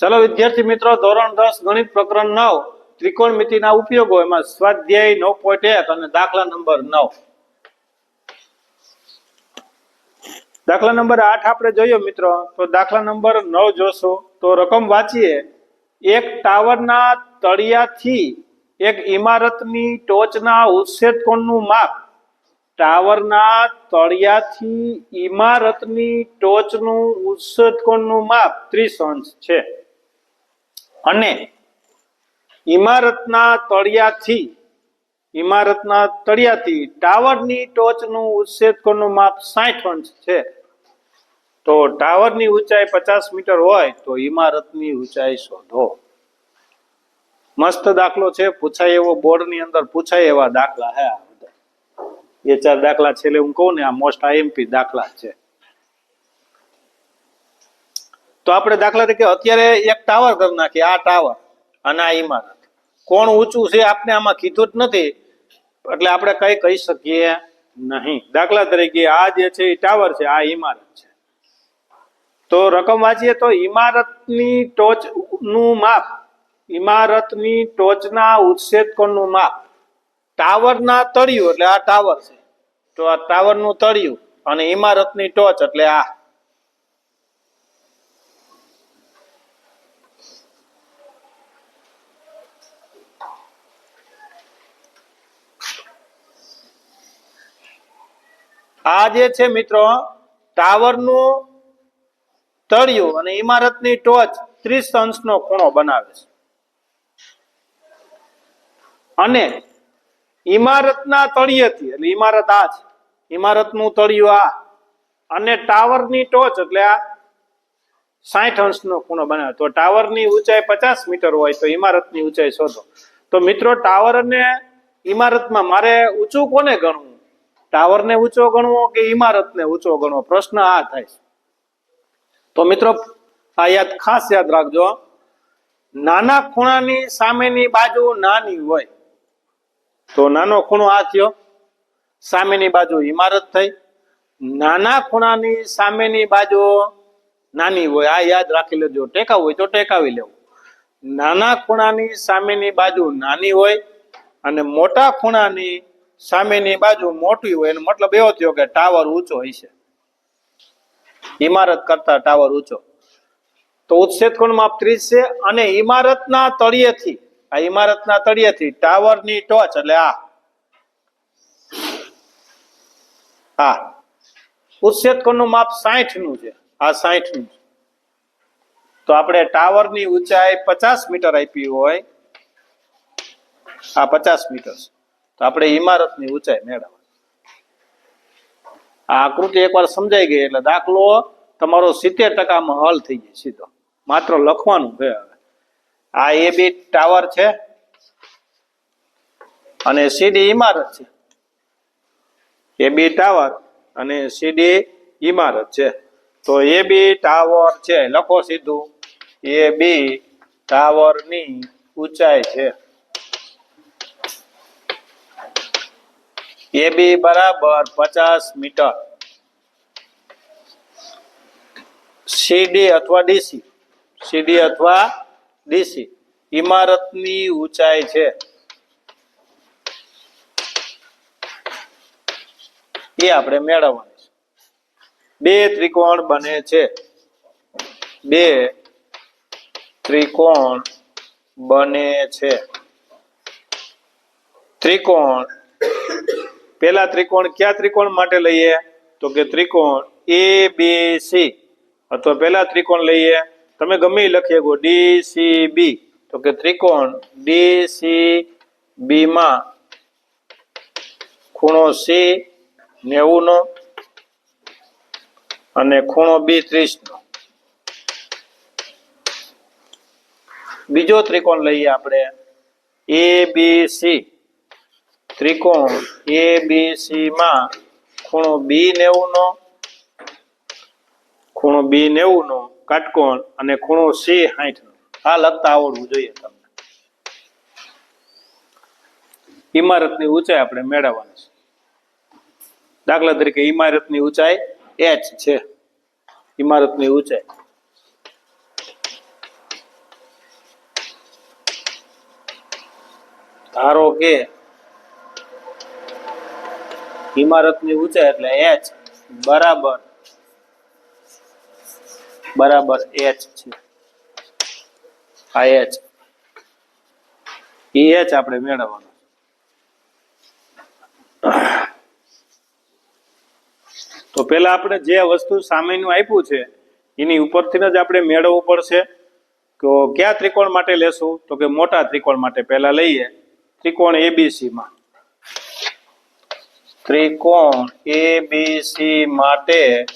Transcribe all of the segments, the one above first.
ચલો વિદ્યાર્થી મિત્રો, ધોરણ દસ ગણિત પ્રકરણ નવ ત્રિકોણમિતિના ઉપયોગો, એમાં સ્વાધ્યાય નવ પોઈન્ટ એક અને દાખલા નંબર નવ. દાખલા નંબર આઠ આપણે જોઈએ મિત્રો, તો દાખલા નંબર નવ જોશો, તો રકમ વાંચીએ. એક ટાવરના તળિયાથી એક ઇમારતની ટોચના ઉચ્છેદ કોણનું માપ. ટાવરના તળિયાથી ઇમારતની ટોચનું ઉચ્છેદ કોણનું માપ ત્રીસ અંશ છે. અને ઇમારતના તળિયાથી ઇમારતના તળિયાથી ટાવરની ટોચનું ઉચ્છેદ કોણનું માપ સાઠ અંશ છે. તો ટાવરની ઊંચાઈ પચાસ મીટર હોય તો ઇમારતની ઊંચાઈ શોધો. મસ્ત દાખલો છે, પૂછાય એવો બોર્ડની અંદર પૂછાય એવા દાખલા હે એ ચાર દાખલા છેલ્લે હું કહું ને, આ મોસ્ટ આઈએમપી દાખલા છે. તો આપણે દાખલા તરીકે અત્યારે એક ટાવર કરી નાખીએ, આ ટાવર અને આ ઇમારત કોણ ઊંચું છે આપણે આમાં કીધું જ નથી, એટલે આપણે કઈ કહી શકીએ નહીં. દાખલા તરીકે આ જે છે એ ટાવર છે, આ ઇમારત છે. તો રકમ વાંચીએ તો ઇમારતની ટોચનું માપ ઇમારતની ટોચના ઉચ્છેદકોણનું માપ. ટાવરના તળિયું, એટલે આ ટાવર છે. તો આ ટાવરનું તળિયું અને ઇમારતની ટોચ, એટલે આ. આ જે છે મિત્રો, ટાવરનું તળિયું અને ઇમારતની ટોચ ત્રીસ અંશનો ખૂણો બનાવે છે. અને ઇમારતના તળિયેથી, એટલે ઇમારત આ છે ઇમારતનું તળિયું આ, અને ટાવરની ટોચ એટલે આ સાઠ અંશનો ખૂણો બનાવે. તો ટાવરની ઊંચાઈ પચાસ મીટર હોય તો ઇમારતની ઊંચાઈ શોધો. તો મિત્રો ટાવર અને ઇમારતમાં મારે ઊંચું કોને ગણવું? ટાવરને ઊંચો ગણવો કે ઇમારતને ઊંચો ગણવો? પ્રશ્ન આ થાય છે. તો મિત્રો, આ યાદ ખાસ યાદ રાખજો. નાના ખૂણાની સામેની બાજુ નાની હોય, તો નાનો ખૂણો આ થયો. સામેની બાજુ ઇમારત થઈ. નાના ખૂણાની સામેની બાજુ નાની હોય, આ યાદ રાખી લેજો. ટેકાવું હોય તો ટેકાવી લેવું. નાના ખૂણાની સામેની બાજુ નાની હોય અને મોટા ખૂણાની સામેની બાજુ મોટી હોય, એનો મતલબ એવો થયો કે ટાવર ઊંચો હશે ઇમારત કરતા ટાવર ઊંચો. તો ઉચ્છેદ કોણ માપ ત્રીસ છે, અને ઇમારતના તળિયેથી, આ ઇમારતના તળિયેથી ટાવરની ટોચ, એટલે આ. હા ઉચ્છેદ કોણનું માપ સાઠનું છે, આ સાઠનું તો આપણે ટાવરની ઊંચાઈ પચાસ મીટર આપી હોય, આ પચાસ મીટર છે. તો આપણે ઇમારતની ઊંચાઈ મેળવવાની. આ આકૃતિ એકવાર સમજાઈ ગઈ એટલે દાખલો તમારો સિત્તેર ટકામાં હલ થઈ જાય સીધો. માત્ર લખવાનું છે હવે. આ એ બી ટાવર છે અને સીડી ઇમારત છે. એ બી ટાવર અને સીડી ઇમારત છે. તો એ બી ટાવર છે. લખો સીધું. એ બી ટાવરની ઊંચાઈ છે. એ બી બરાબર પચાસ મીટર. સીડી અથવા ડીસી સીડી અથવા ડીસી ઇમારતની ઊંચાઈ છે. એ આપણે મેળવવાની છે. બે ત્રિકોણ બને છે. બે ત્રિકોણ બને છે. ત્રિકોણ પેલા ત્રિકોણ કયા ત્રિકોણ માટે લઈએ? તો કે ત્રિકોણ એ બી સી અથવા પેલા ત્રિકોણ લઈએ. તમે ગમે લખી શકો. ડી સી બી તો કે ત્રિકોણ ડી સી બી માં ખૂણો સી નેવું નો અને ખૂણો બી ત્રીસ નો બીજો ત્રિકોણ લઈએ આપણે. એ બી સી ત્રિકોણ એ બી સી માં ખૂણો બી નેવું નો ખૂણો બી નેવું નો કાટકોણ અને ખૂણો સી હાઈઠ નો આ લગતા આવડવું જોઈએ તમને. ઇમારતની ઊંચાઈ આપણે મેળવવાની છે. દાખલા તરીકે ઇમારતની ઊંચાઈ એચ છે. ઇમારતની ઊંચાઈ. ધારો કે ઇમારતની ઊંચાઈ એટલે એચ બરાબર બરાબર એચ છે. આ એચ એ એચ આપણે મેળવવાનું તો પેલા આપણે જે વસ્તુ સામેનું આપ્યું છે, એની ઉપરથી જ આપણે મેળવવું પડશે તો કયા ત્રિકોણ માટે લેશું? તો કે મોટા ત્રિકોણ માટે. પહેલા લઈએ ત્રિકોણ એબીસી એ ત્રિકોણ એબીસી માટે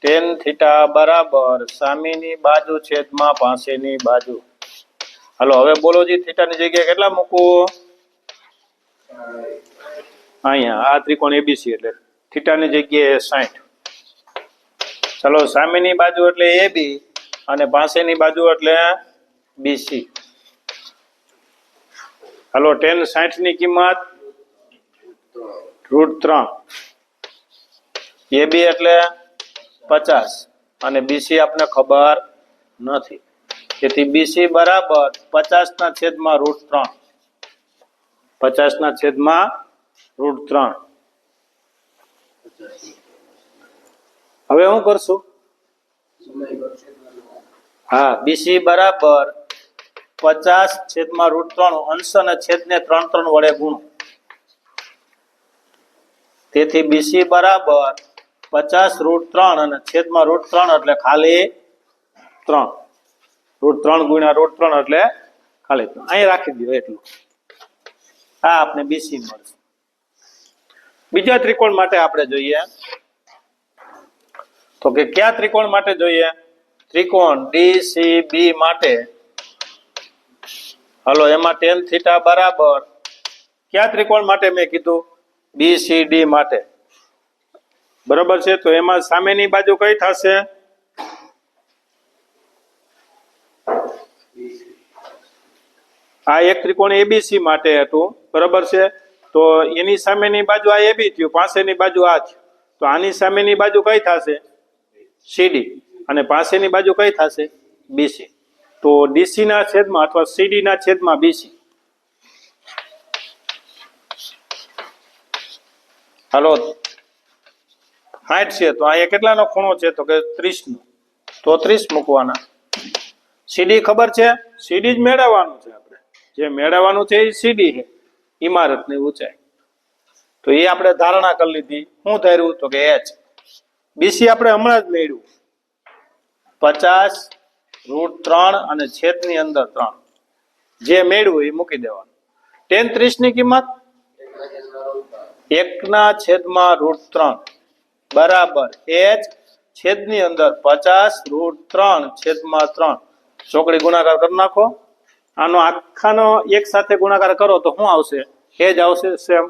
ટેન થીટા બરાબર સામેની બાજુ છેદમાં પાસેની બાજુ. હાલો, હવે બોલો જી થીટાની જગ્યાએ કેટલા મૂકવું? અહીંયા, આ ત્રિકોણ એબીસી એટલે. થીટાની જગ્યાએ સાઠ ચલો, સામેની બાજુ એટલે એ બી અને પાસેની બાજુ એટલે બીસી હાલો ટેન સાઠની કિંમત રૂટ ત્રણ એ બી એટલે પચાસ. અને બીસી આપને ખબર નથી. તેથી બીસી બરાબર પચાસ ના છેદમાં રૂટ ત્રણ પચાસ ના છેદમાં રૂટ ત્રણ હવે શું કરશું? હા બીસી બરાબર પચાસ છેદમાં રૂટ ત્રણ અંશ અને છેદ ને ત્રણ ત્રણ વડે ગુણો. તેથી બીસી બરાબર પચાસ રૂટ ત્રણ અને છેદમાં રૂટ ત્રણ એટલે ખાલી ત્રણ. રૂટ ત્રણ ગુણ્યા રૂટ ત્રણ એટલે ખાલી ત્રણ. અહીં રાખી દો એટલું. આ આપણે બીસી મળશે. બીજા ત્રિકોણ માટે આપણે જોઈએ. તો કે કયા ત્રિકોણ માટે જોઈએ? ત્રિકોણ ડીસીબી માટે. હલો, એમાં ટેન થીટા બરાબર. કયા ત્રિકોણ માટે મેં કીધું? બીસીડી માટે. બરોબર છે? તો એમાં સામેની બાજુ કઈ થશે? આ એક ત્રિકોણ એબીસી માટે હતું. બરોબર છે? તો એની સામેની બાજુ આ એબી થયું, પાસેની બાજુ આ થયું. તો આની સામેની બાજુ કઈ થશે? સીડી અને પાસેની બાજુ કઈ થશે? બીસી તો ડીસી ના છેદમાં અથવા સીડી ના છેદમાં બીસી હાલો. સાઠ છે, તો અહીંયા કેટલાનો ખૂણો છે? તો કે ત્રીસ નો તો ત્રીસ મૂકવાના. સીડી ખબર છે? સીડી જ મેળવવાનું છે આપણે. જે મેળવવાનું છે એ સીડી છે. ઇમારતની ઊંચાઈ. તો એ આપણે ધારણા કરી લીધી. શું ધાર્યું? તો કે એચ. બીસી આપણે હમણાં જ મેળવ્યું. પચાસ રૂટ ત્રણ અને છેદની અંદર ત્રણ. જે મેળવ્યું એ મૂકી દેવાનું. ટેન ત્રીસની કિંમત? એકના છેદમાં રૂટ ત્રણ. બરાબર. એચ છેદની અંદર પચાસ રૂટ ત્રણ છેદમાં ત્રણ. ચોકડી ગુણાકાર કરી નાખો. આનો આખાનો એક સાથે ગુણાકાર કરો તો શું આવશે? એ જ આવશે સેમ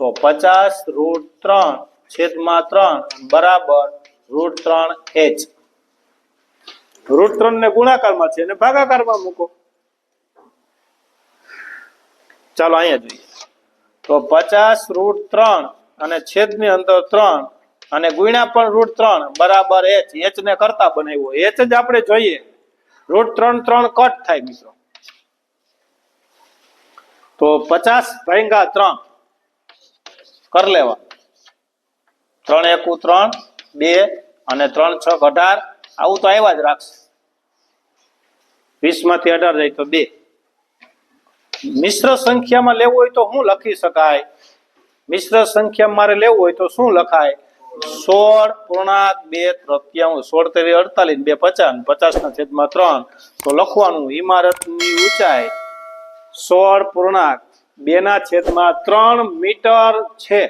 તો પચાસ રૂટ ત્રણ છેદમાં ત્રણ. બરાબર. રૂટ ત્રણ એચ રૂટ ત્રણ ને ગુણાકારમાં છે અને ભાગાકારમાં મૂકો. ચાલો અહીંયા જોઈએ. તો પચાસ રૂટ ત્રણ અને છેદની અંદર ત્રણ અને ગુણ્યા પણ રૂટ ત્રણ બરાબર એચ એચ ને કરતા બનાવ્યો એચ જ આપણે જોઈએ. રૂટ ત્રણ ત્રણ કટ થાય મિત્રો. તો પચાસ ભાંગા ત્રણ કર લેવા. ત્રણ એકુ ત્રણ, બે અને ત્રણ છ અઢાર. આવું તો આવ્યા જ રાખશે. વીસમાંથી અઢાર જાય તો બે. મિશ્ર સંખ્યામાં લેવું હોય તો શું લખી શકાય? મિશ્ર સંખ્યા મારે લેવું હોય તો શું લખાય? સોળ પૂર્ણાંક બે તૃતીયાંશ. સોળ તેવી અડતાલીસ, બે પચાસ પચાસ ના છેદમાં ત્રણ. તો લખવાનું ઇમારતની ઊંચાઈ સોળ પૂર્ણાંક બે ના છેદમાં ત્રણ મીટર છે.